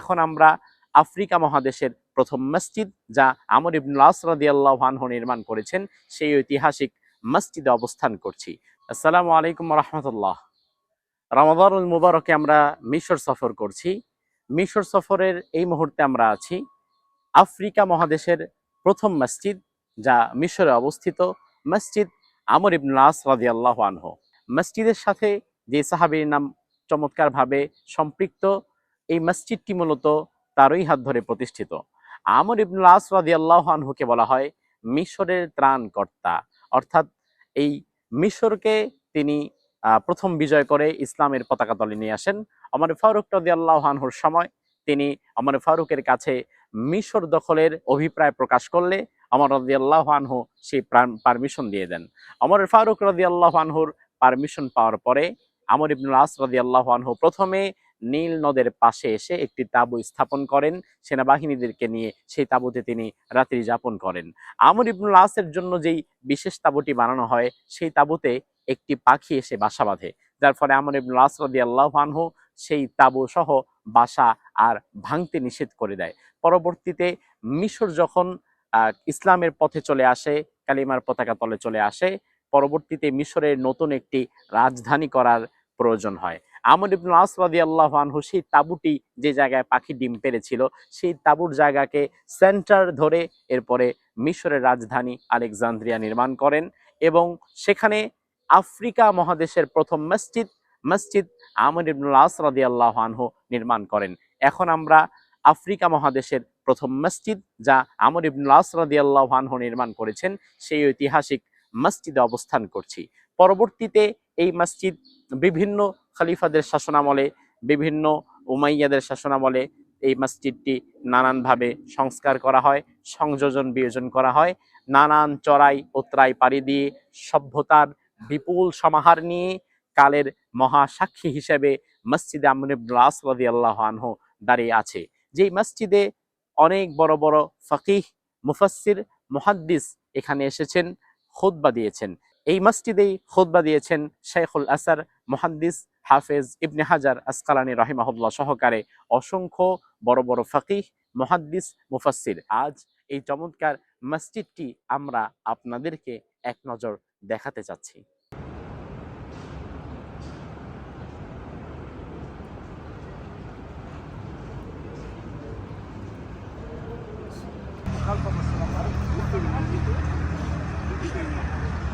এখন আমরা আফ্রিকা মহাদেশের প্রথম মসজিদ, যা আমর ইবনুল আস রাদিয়াল্লাহু আনহু নির্মাণ করেছেন, সেই ঐতিহাসিক মসজিদে অবস্থান করছি। আসসালামু আলাইকুম রহমতুল্লাহ। রমাদানুল মুবারকে আমরা মিশর সফর করছি। মিশর সফরের এই মুহূর্তে আমরা আছি আফ্রিকা মহাদেশের প্রথম মসজিদ, যা মিশরে অবস্থিত মসজিদ আমর ইবনুল আস রাদিয়াল্লাহু আনহু। মসজিদের সাথে যে সাহাবীর নাম চমৎকারভাবে সম্পৃক্ত এই মসজিদটি মূলত তারই হাত ধরে প্রতিষ্ঠিত। আমর ইবনুল আস আনহুকে বলা হয় মিশরের ত্রাণকর্তা। অর্থাৎ এই মিশরকে তিনি প্রথম বিজয় করে ইসলামের পতাকা তলে নিয়ে আসেন। আমার ফারুক রাদিয়াল্লাহু আনহুর সময় তিনি আমার ফারুকের কাছে মিশর দখলের অভিপ্রায় প্রকাশ করলে আমার রাদিয়াল্লাহু আনহু সেই পারমিশন দিয়ে দেন। আমার ফারুক রাদিয়াল্লাহু আনহুর পারমিশন পাওয়ার পরে আমর ইবনুল আস রাদিয়াল্লাহু আনহু প্রথমে নীল নদের পাশে এসে একটি তাঁবু স্থাপন করেন। সেনাবাহিনীদেরকে নিয়ে সেই তাঁবুতে তিনি রাত্রি যাপন করেন। আমর ইবনুল আসের জন্য যেই বিশেষ তাঁবুটি বানানো হয়, সেই তাঁবুতে একটি পাখি এসে বাসা বাঁধে। যার ফলে আমর ইবনুল আস রাদিয়াল্লাহু আনহু সেই তাঁবু সহ বাসা আর ভাঙতে নিষেধ করে দেয়। পরবর্তীতে মিশর যখন ইসলামের পথে চলে আসে, কালিমার পতাকা তলে চলে আসে পরবর্তীতে মিশরের নতুন একটি রাজধানী করার প্রয়োজন হয়। আমর ইবনুল আসরাদি রাদিয়াল্লাহু আনহু সেই তাঁবুটি যে জায়গায় পাখি ডিম পেরেছিল, সেই তাঁবুর জায়গাকে সেন্টার ধরে এরপরে মিশরের রাজধানী আলেকজান্দ্রিয়া নির্মাণ করেন এবং সেখানে আফ্রিকা মহাদেশের প্রথম মসজিদ মসজিদ আমর ইবনুল আসরাদি রাদিয়াল্লাহু আনহু নির্মাণ করেন। এখন আমরা আফ্রিকা মহাদেশের প্রথম মসজিদ যা আমর ইবনুল আস রাদিয়াল্লাহু আনহু নির্মাণ করেছেন, সেই ঐতিহাসিক মসজিদে অবস্থান করছি। পরবর্তীতে এই মসজিদ বিভিন্ন খলিফাদের শাসনামলে, বিভিন্ন উমাইয়াদের শাসনামলে এই মসজিদটি নানানভাবে সংস্কার করা হয়, সংযোজন বিয়োজন করা হয়, নানান চড়াই উতরাই পাড়ি দিয়ে সভ্যতার বিপুল সমাহার নিয়ে কালের মহাসাক্ষী হিসেবে মসজিদে ইবনুল আস রাদিয়াল্লাহু দাঁড়িয়ে আছে। যেই মসজিদে অনেক বড় বড় ফকিহ, মুফাসসির, মুহাদ্দিস এখানে এসেছেন। খোদবা দিয়েছেন। এই মসজিদেই খোদবা দিয়েছেন শেখুল আসার মোহাদ্দিস হাফেজ ইবনে হাজার আসকালানি রহিমাহুল্লাহ সহকারে অসংখ্য বড় বড় ফকিহ, মহাদ্দিস মুফাসির আজ এই চমৎকার মসজিদটি আমরা আপনাদেরকে এক নজর দেখাতে চাচ্ছি। خلف 来て。